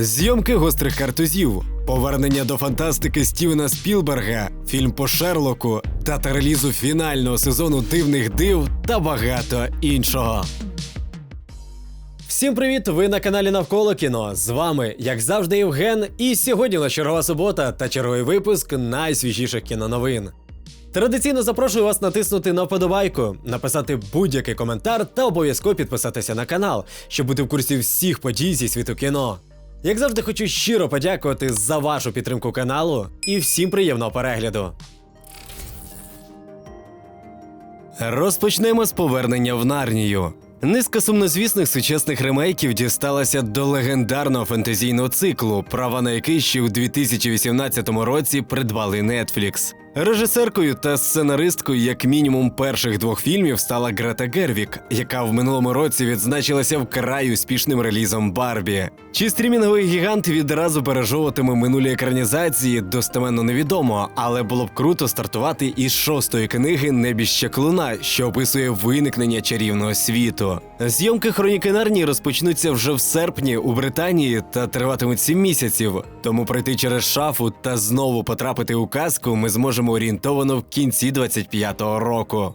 Зйомки гострих картузів, повернення до фантастики Стівена Спілберга, фільм по Шерлоку, дата релізу фінального сезону дивних див та багато іншого. Всім привіт! Ви на каналі Навколо кіно. З вами, як завжди, Євген. І сьогодні на чергова субота та черговий випуск найсвіжіших кіноновин. Традиційно запрошую вас натиснути на вподобайку, написати будь-який коментар та обов'язково підписатися на канал, щоб бути в курсі всіх подій зі світу кіно. Як завжди, хочу щиро подякувати за вашу підтримку каналу і всім приємного перегляду. Розпочнемо з повернення в Нарнію. Низка сумнозвісних сучасних ремейків дісталася до легендарного фентезійного циклу, права на який ще у 2018 році придбали Netflix. Режисеркою та сценаристкою, як мінімум, перших двох фільмів стала Грета Гервік, яка в минулому році відзначилася вкрай успішним релізом Барбі. Чи стрімінговий гігант відразу пережовуватиме минулі екранізації, достеменно невідомо, але було б круто стартувати із шостої книги Небіще Клуна, що описує виникнення чарівного світу. Зйомки хроніки Нарнії розпочнуться вже в серпні у Британії та триватимуть сім місяців. Тому пройти через шафу та знову потрапити у казку ми зможемо орієнтовано в кінці 25-го року.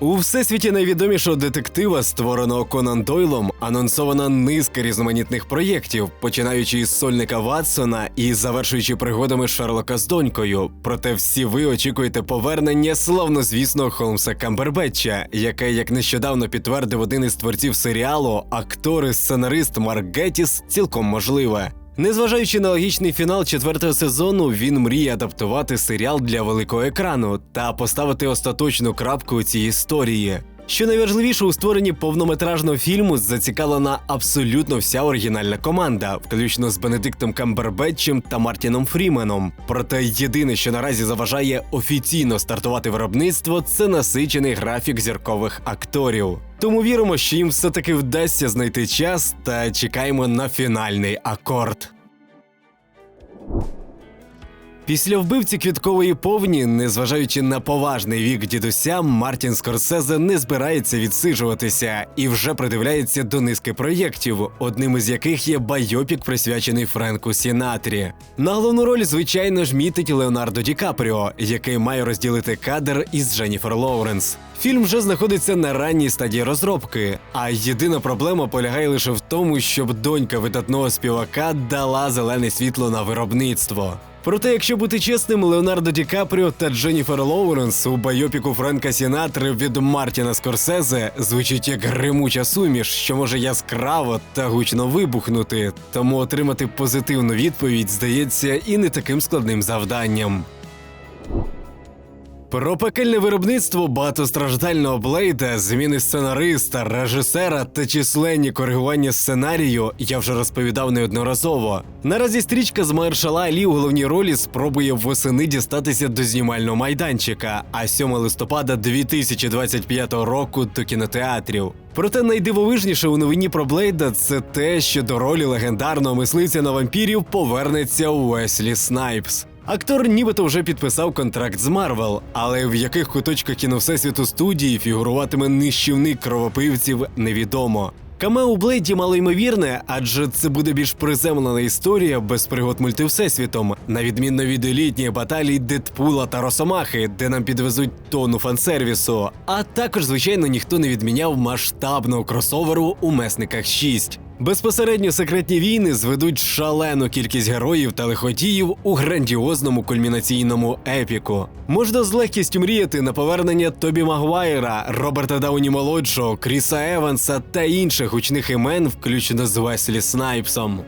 У всесвіті найвідомішого детектива, створеного Конан Дойлом, анонсована низка різноманітних проєктів, починаючи із сольника Ватсона і завершуючи пригодами Шерлока з донькою. Проте всі ви очікуєте повернення славнозвісного Холмса Камбербетча, яке, як нещодавно підтвердив один із творців серіалу, актор і сценарист Марк Геттіс, цілком можливе. Незважаючи на логічний фінал четвертого сезону, він мріє адаптувати серіал для великого екрану та поставити остаточну крапку у цій історії. Що найважливіше у створенні повнометражного фільму зацікавлена абсолютно вся оригінальна команда, включно з Бенедиктом Камбербетчем та Мартіном Фріменом. Проте єдине, що наразі заважає офіційно стартувати виробництво, це насичений графік зіркових акторів. Тому віримо, що їм все таки вдасться знайти час та чекаємо на фінальний акорд. Після вбивці квіткової повні, незважаючи на поважний вік дідуся, Мартін Скорсезе не збирається відсиджуватися і вже придивляється до низки проєктів, одним із яких є байопік, присвячений Френку Сінатрі. На головну роль, звичайно ж, мітить Леонардо Ді Капріо, який має розділити кадр із Дженніфер Лоуренс. Фільм вже знаходиться на ранній стадії розробки, а єдина проблема полягає лише в тому, щоб донька видатного співака дала зелене світло на виробництво. Проте, якщо бути чесним, Леонардо Ді Капріо та Дженніфер Лоуренс у байопіку Френка Сінатри від Мартіна Скорсезе звучить як гримуча суміш, що може яскраво та гучно вибухнути. Тому отримати позитивну відповідь здається і не таким складним завданням. Про пекельне виробництво багатостраждального блейда, зміни сценариста, режисера та численні коригування сценарію я вже розповідав неодноразово. Наразі стрічка з Маршала Алі у головній ролі спробує восени дістатися до знімального майданчика, а 7 листопада 2025 року до кінотеатрів. Проте найдивовижніше у новині про Блейда це те, що до ролі легендарного мисливця на вампірів повернеться Уеслі Снайпс. Актор нібито вже підписав контракт з Марвел, але в яких куточках кіно всесвіту студії фігуруватиме нищівник кровопивців, невідомо. Камео у Блейді малоймовірне, адже це буде більш приземлена історія без пригод мультивсесвітом, на відмінно від елітніх баталій Дедпула та Росомахи, де нам підвезуть тону фансервісу. А також, звичайно, ніхто не відміняв масштабного кросоверу у месниках 6. Безпосередньо секретні війни зведуть шалену кількість героїв та лихотіїв у грандіозному кульмінаційному епіку. Можна з легкістю мріяти на повернення Тобі Магуайра, Роберта Дауні молодшого, Кріса Еванса та інших гучних імен, включно з Веслі Снайпсом.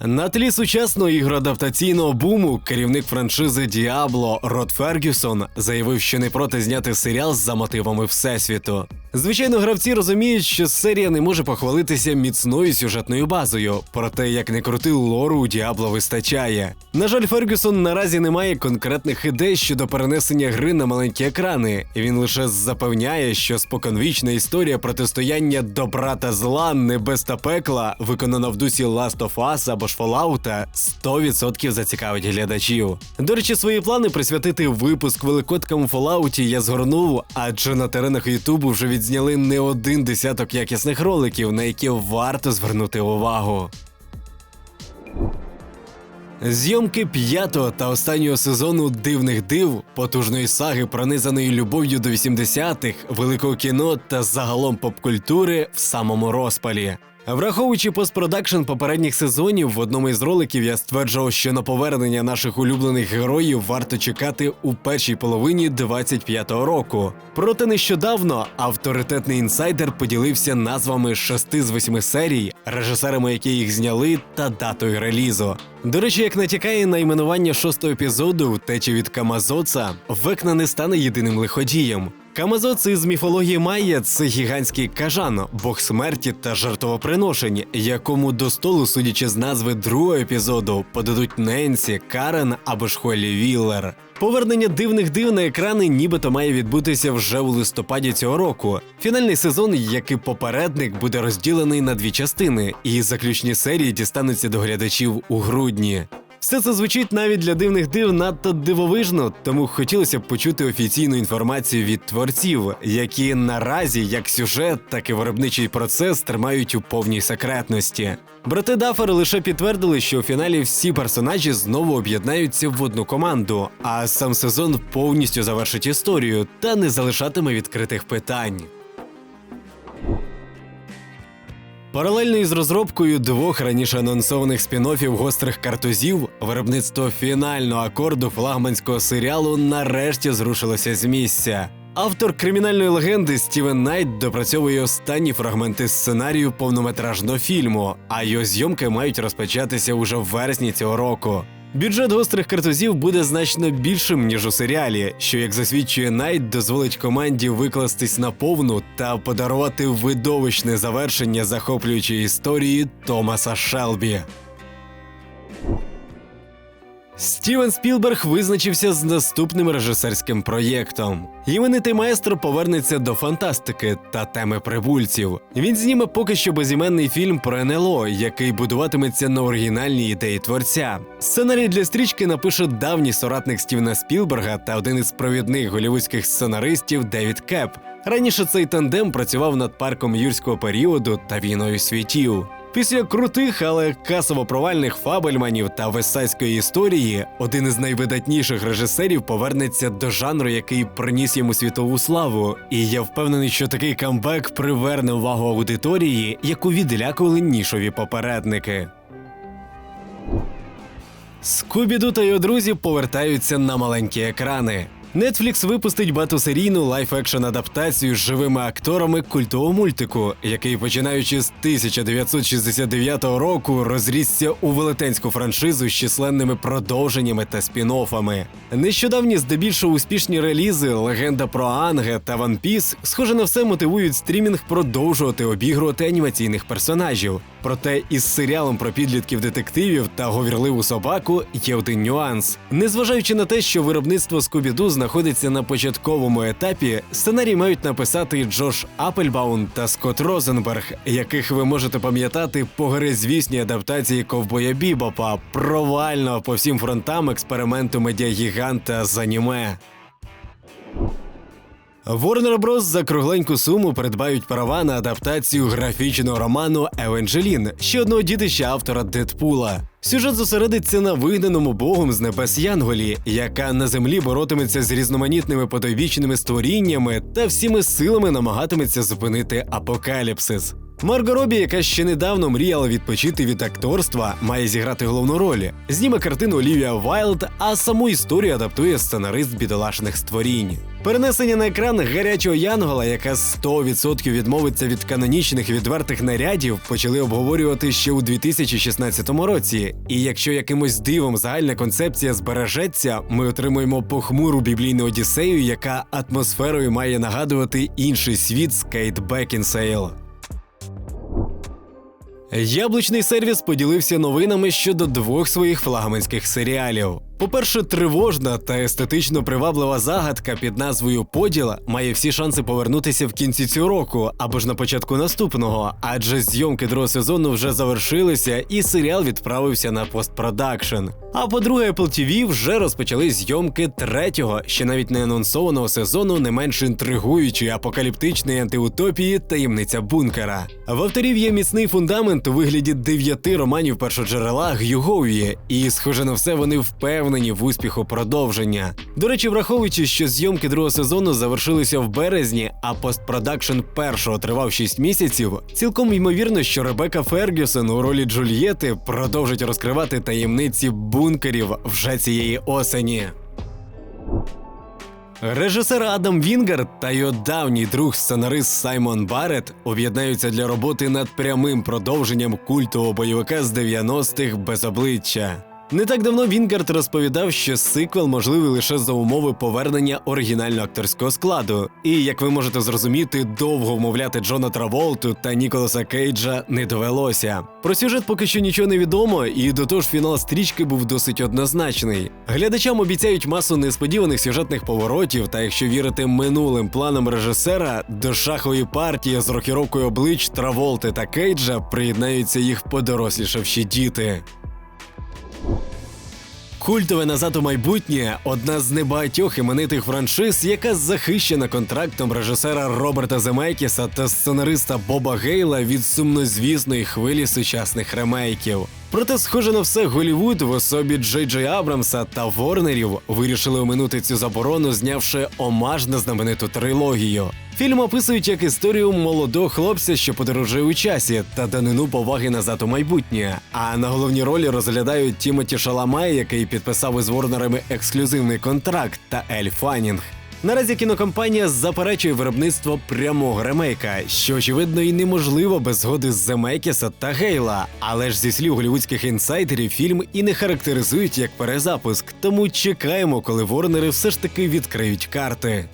На тлі сучасного ігроадаптаційного буму керівник франшизи Діабло Род Фергюсон заявив, що не проти зняти серіал за мотивами всесвіту. Звичайно, гравці розуміють, що серія не може похвалитися міцною сюжетною базою, проте як не крути лору у Діабло вистачає. На жаль, Фергюсон наразі не має конкретних ідей щодо перенесення гри на маленькі екрани. Він лише запевняє, що споконвічна історія протистояння добра та зла, небес та пекла, виконана в дусі Last of Us або ж Fallout 100% зацікавить глядачів. До речі, свої плани присвятити випуск великодкам у я згорнув, адже на теренах Ютубу вже відзняли не один десяток якісних роликів, на які варто звернути увагу. Зйомки п'ятого та останнього сезону дивних див, потужної саги, пронизаної любов'ю до 80-х, великого кіно та загалом попкультури в самому розпалі. Враховуючи постпродакшн попередніх сезонів, в одному із роликів я стверджував, що на повернення наших улюблених героїв варто чекати у першій половині 25-го року. Проте нещодавно авторитетний інсайдер поділився назвами шести з восьми серій, режисерами, які їх зняли, та датою релізу. До речі, як натякає найменування шостого епізоду втечі від Камазоца, Векна не стане єдиним лиходієм. Камазоц із міфології Майя це гігантський кажан, бог смерті та жертвоприношень, якому до столу, судячи з назви другого епізоду, подадуть Ненсі, Карен або ж Холлі Віллер. Повернення дивних див на екрани нібито має відбутися вже у листопаді цього року. Фінальний сезон, як і попередник, буде розділений на дві частини, і заключні серії дістануться до глядачів у грудні. Все це звучить навіть для дивних див надто дивовижно, тому хотілося б почути офіційну інформацію від творців, які наразі як сюжет, так і виробничий процес тримають у повній секретності. Брати Дафер лише підтвердили, що у фіналі всі персонажі знову об'єднаються в одну команду, а сам сезон повністю завершить історію та не залишатиме відкритих питань. Паралельно із розробкою двох раніше анонсованих спін-оффів гострих картузів, виробництво фінального акорду флагманського серіалу нарешті зрушилося з місця. Автор кримінальної легенди Стівен Найт допрацьовує останні фрагменти сценарію повнометражного фільму, а його зйомки мають розпочатися уже в вересні цього року. Бюджет гострих картузів буде значно більшим ніж у серіалі, що, як засвідчує Найт, дозволить команді викластись на повну та подарувати видовищне завершення захоплюючої історії Томаса Шелбі. Стівен Спілберг визначився з наступним режисерським проєктом. Іменитий майстро повернеться до фантастики та теми прибульців. Він зніме поки що безіменний фільм про НЛО, який будуватиметься на оригінальній ідеї творця. Сценарій для стрічки напише давній соратник Стівена Спілберга та один із провідних голівудських сценаристів Девід Кеп. Раніше цей тандем працював над парком юрського періоду та війною світів. Після крутих, але касово провальних фабельманів та весайської історії, один із найвидатніших режисерів повернеться до жанру, який приніс йому світову славу. І я впевнений, що такий камбек приверне увагу аудиторії, яку відлякували нішові попередники. Скубіду та його друзі повертаються на маленькі екрани. Netflix випустить багатосерійну лайф-екшн адаптацію з живими акторами культового мультику, який, починаючи з 1969 року, розрісся у велетенську франшизу з численними продовженнями та спін-оффами. Нещодавні здебільшого успішні релізи, легенда про Анге та One Piece, схоже на все мотивують стрімінг продовжувати обігрувати анімаційних персонажів. Проте із серіалом про підлітків детективів та говірливу собаку є один нюанс. Незважаючи на те, що виробництво Скубіду знаходиться на початковому етапі, сценарій мають написати Джош Апельбаун та Скотт Розенберг, яких ви можете пам'ятати по горизвісній адаптації ковбоя Бібопа, провально по всім фронтам експерименту медіагіганта з аніме. Warner Bros. за кругленьку суму придбають права на адаптацію графічного роману Евенджелін, ще одного дідища автора Дедпула. Сюжет зосередиться на вигнаному богом з небес Янголі, яка на землі боротиметься з різноманітними потойбічними створіннями та всіми силами намагатиметься зупинити апокаліпсис. Марго Робі, яка ще недавно мріяла відпочити від акторства, має зіграти головну роль. Зніме картину Олівія Вайлд, а саму історію адаптує сценарист бідолашних створінь. Перенесення на екран гарячого Янгола, яка 100% відмовиться від канонічних відвертих нарядів, почали обговорювати ще у 2016 році. І якщо якимось дивом загальна концепція збережеться, ми отримуємо похмуру біблійну одіссею, яка атмосферою має нагадувати інший світ з Кейт Бекінсейл. Яблучний сервіс поділився новинами щодо двох своїх флагманських серіалів. По-перше, тривожна та естетично приваблива загадка під назвою Поділа має всі шанси повернутися в кінці цього року або ж на початку наступного, адже зйомки другого сезону вже завершилися, і серіал відправився на постпродакшн. А по-друге, Apple TV вже розпочали зйомки третього, ще навіть не анонсованого сезону, не менш інтригуючої апокаліптичної антиутопії таємниця бункера. В авторів є міцний фундамент у вигляді дев'яти романів першоджерела Гюгові, і, схоже на все, вони впевнені в успіху продовження. До речі, враховуючи, що зйомки другого сезону завершилися в березні, а постпродакшн першого тривав 6 місяців, цілком ймовірно, що Ребека Фергюсон у ролі Джульєти продовжить розкривати таємниці бункерів вже цієї осені. Режисер Адам Вінгард та його давній друг сценарист Саймон Барретт об'єднаються для роботи над прямим продовженням культового бойовика з 90-х без обличчя. Не так давно Вінгард розповідав, що сиквел можливий лише за умови повернення оригінального акторського складу. І як ви можете зрозуміти, довго вмовляти Джона Траволту та Ніколаса Кейджа не довелося. Про сюжет поки що нічого не відомо, і до того ж фінал стрічки був досить однозначний. Глядачам обіцяють масу несподіваних сюжетних поворотів, та якщо вірити минулим планам режисера, до шахової партії з рокіровкою облич Траволти та Кейджа приєднаються їх подорослішавші діти. Культове назад у майбутнє одна з небагатьох іменитих франшиз, яка захищена контрактом режисера Роберта Земекіса та сценариста Боба Гейла від сумнозвісної хвилі сучасних ремейків. Проте, схоже на все, Голівуд в особі Джей Джей Абрамса та Ворнерів вирішили оминути цю заборону, знявши омаж на знамениту трилогію. Фільм описують як історію молодого хлопця, що подорожує у часі, та данину поваги назад у майбутнє. А на головні ролі розглядають Тімоті Шаламай, який підписав із Ворнерами ексклюзивний контракт, та Ель Фанінг. Наразі кінокомпанія заперечує виробництво прямого ремейка, що очевидно і неможливо без згоди Земекіса та Гейла. Але ж зі слів голівудських інсайдерів, фільм і не характеризують як перезапуск, тому чекаємо, коли Ворнери все ж таки відкриють карти.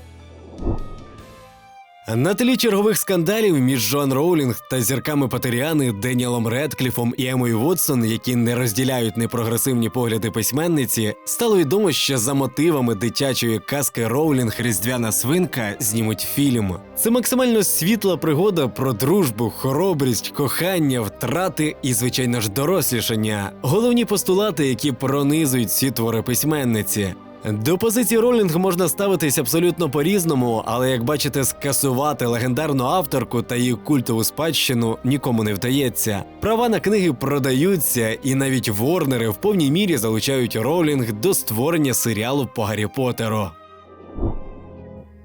На тлі чергових скандалів між Джоан Роулінг та зірками Патеріани Деніелом Редкліфом і Емою Вудсон, які не розділяють непрогресивні погляди письменниці, стало відомо, що за мотивами дитячої казки Роулінг Різдвяна свинка знімуть фільм. Це максимально світла пригода про дружбу, хоробрість, кохання, втрати і, звичайно ж, дорослішання. Головні постулати, які пронизують ці твори письменниці. До позиції Ролінг можна ставитись абсолютно по-різному, але як бачите, скасувати легендарну авторку та її культову спадщину нікому не вдається. Права на книги продаються, і навіть Ворнери в повній мірі залучають Ролінг до створення серіалу по Гаррі Поттеру.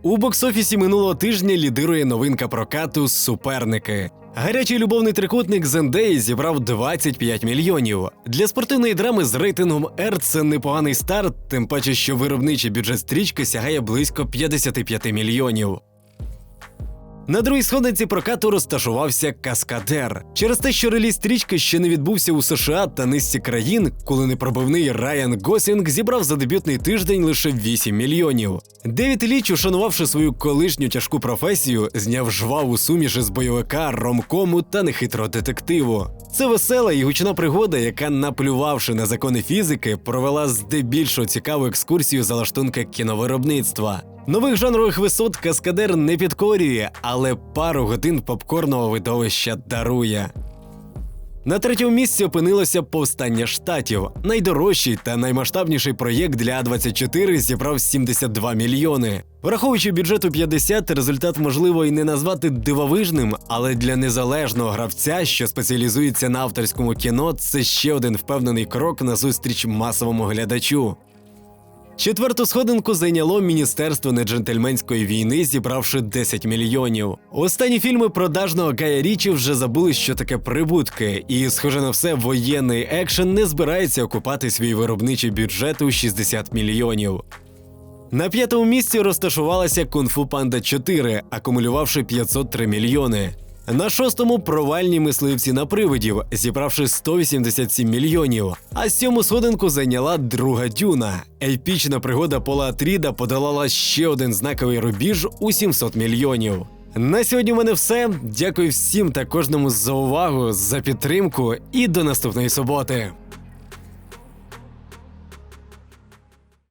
У бокс-офісі минулого тижня лідирує новинка прокату Суперники. Гарячий любовний трикутник Зендеї зібрав 25 мільйонів. Для спортивної драми з рейтингом R це непоганий старт, тим паче, що виробничий бюджет стрічки сягає близько 55 мільйонів. На другій сходинці прокату розташувався Каскадер. Через те, що реліз стрічки ще не відбувся у США та низці країн, коли непробивний Райан Госінг зібрав за дебютний тиждень лише 8 мільйонів. Девід Ліч, ушанувавши свою колишню тяжку професію, зняв жваву суміш із бойовика, ромкому та нехитрого детективу. Це весела і гучна пригода, яка, наплювавши на закони фізики, провела здебільшого цікаву екскурсію за лаштунки кіновиробництва. Нових жанрових висот каскадер не підкорює, але пару годин попкорного видовища дарує. На третьому місці опинилося повстання штатів. Найдорожчий та наймасштабніший проєкт для А24 зібрав 72 мільйони. Враховуючи бюджет у 50, результат можливо і не назвати дивовижним, але для незалежного гравця, що спеціалізується на авторському кіно, це ще один впевнений крок назустріч масовому глядачу. Четверту сходинку зайняло міністерство неджентльменської війни, зібравши 10 мільйонів. Останні фільми продажного Гая Річі вже забули, що таке прибутки, і, схоже на все, воєнний екшен не збирається окупати свій виробничий бюджет у 60 мільйонів. На п'ятому місці розташувалася Кунг-Фу Панда 4, акумулювавши 503 мільйони. На шостому провальні мисливці на привидів, зібравши 187 мільйонів. А сьому сходинку зайняла друга дюна. Епічна пригода Пола Атріда подолала ще один знаковий рубіж у 700 мільйонів. На сьогодні в мене все. Дякую всім та кожному за увагу, за підтримку і до наступної суботи.